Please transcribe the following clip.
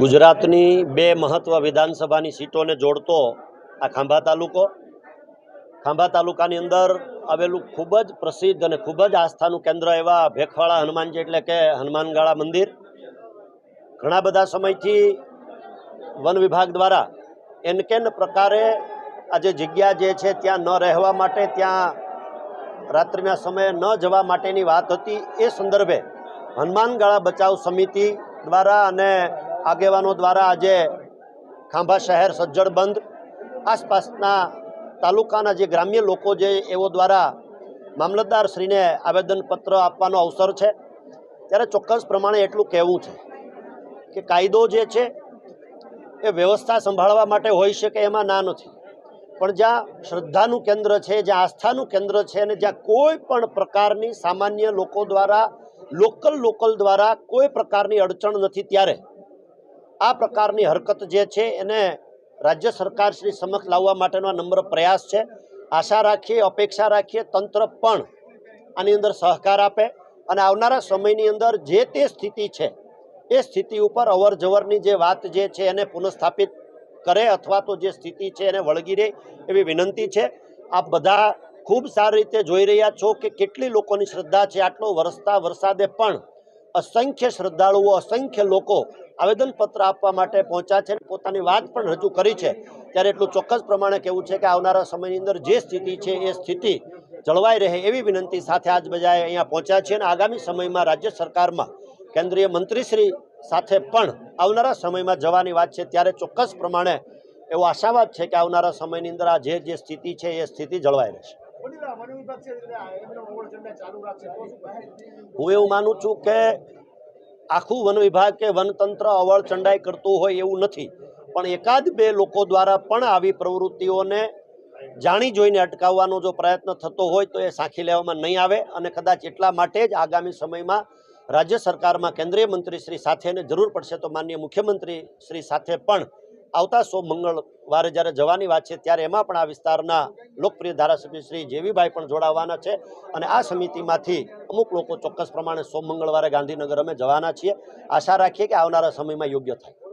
ગુજરાતની બે મહત્વ વિધાનસભાની સીટોને જોડતો આ ખાંભા તાલુકો. ખાંભા તાલુકાની અંદર આવેલું ખૂબ જ પ્રસિદ્ધ અને ખૂબ જ આસ્થાનું કેન્દ્ર એવા ભેખવાળા હનુમાનજી એટલે કે હનુમાનગાળા મંદિર. ઘણા બધા સમયથી વન વિભાગ દ્વારા એન કેન પ્રકારે આ જે જગ્યા જે છે ત્યાં ન રહેવા માટે, ત્યાં રાત્રિના સમયે ન જવા માટેની વાત હતી. એ સંદર્ભે હનુમાનગાળા બચાવ સમિતિ દ્વારા અને આગેવાનો દ્વારા આજે ખાંભા શહેર સજ્જડ બંધ. આસપાસના તાલુકાના જે ગ્રામ્ય લોકો જે એવો દ્વારા મામલતદાર શ્રીને આવેદનપત્ર આપવાનો અવસર છે. ત્યારે ચોક્કસ પ્રમાણે એટલું કહેવું છે કે કાયદો જે છે, એ વ્યવસ્થા સંભાળવા માટે હોઈ શકે એમાં ના નથી. પણ જ્યાં શ્રદ્ધાનું કેન્દ્ર છે, જ્યાં આસ્થાનું કેન્દ્ર છે અને જ્યાં કોઈ પણ પ્રકારની સામાન્ય લોકો દ્વારા લોકલ લોકલ દ્વારા કોઈ પ્રકારની અડચણ નથી ત્યારે આ પ્રકારની હરકત જે છે એને રાજ્ય સરકાર શ્રી સમક્ષ લાવવા માટેનો નંબર પ્રયાસ છે. આશા રાખીએ, અપેક્ષા રાખીએ, તંત્ર પણ આની અંદર સહકાર આપે અને આવનારા સમયની અંદર જે તે સ્થિતિ છે, એ સ્થિતિ ઉપર અવરજવરની જે વાત જે છે એને પુનઃસ્થાપિત કરે અથવા તો જે સ્થિતિ છે એને વળગી રહે એવી વિનંતી છે. આપ બધા ખૂબ સારી રીતે જોઈ રહ્યા છો કે કેટલી લોકોની શ્રદ્ધા છે. આટલો વરસતા વરસાદે પણ અસંખ્ય શ્રદ્ધાળુઓ, અસંખ્ય લોકો આવેદનપત્ર આપવા માટે પહોંચ્યા છે. પોતાની વાત પણ રજૂ કરી છે. ત્યારે એટલું ચોક્કસ પ્રમાણે કહેવું છે કે આવનારા સમયની અંદર જે સ્થિતિ છે, એ સ્થિતિ જળવાઈ રહે એવી વિનંતી સાથે આજ બજાએ અહીંયા પહોંચ્યા છે અને આગામી સમયમાં રાજ્ય સરકારમાં કેન્દ્રીય મંત્રીશ્રી સાથે પણ આવનારા સમયમાં જવાની વાત છે. ત્યારે ચોક્કસ પ્રમાણે એવો આશાવાદ છે કે આવનારા સમયની અંદર આ જે જે સ્થિતિ છે, એ સ્થિતિ જળવાઈ રહેશે. હું એવું માનું છું કે આખું વન વિભાગ કે વનતંત્ર અવળ ચંડાઈ કરતું હોય એવું નથી. પણ એકાદ બે લોકો દ્વારા પણ આવી પ્રવૃત્તિઓને જાણી જોઈને અટકાવવાનો જો પ્રયત્ન થતો હોય તો એ સાંખી લેવામાં નહીં આવે અને કદાચ એટલા માટે જ આગામી સમયમાં રાજ્ય સરકારમાં કેન્દ્રીય મંત્રી શ્રી સાથે જરૂર પડશે તો માનનીય મુખ્યમંત્રી શ્રી સાથે પણ આવતા સો મંગળવારે જ્યારે જવાની વાત છે, ત્યારે એમાં પણ આ વિસ્તારના લોકપ્રિય ધારાસભ્ય શ્રી જેવીભાઈ પણ જોડાવાના છે. અને આ સમિતિમાંથી અમુક લોકો ચોક્કસ પ્રમાણે સો મંગળવારે ગાંધીનગર અમે જવાના છીએ. આશા રાખીએ કે આવનારા સમયમાં યોગ્ય થાય.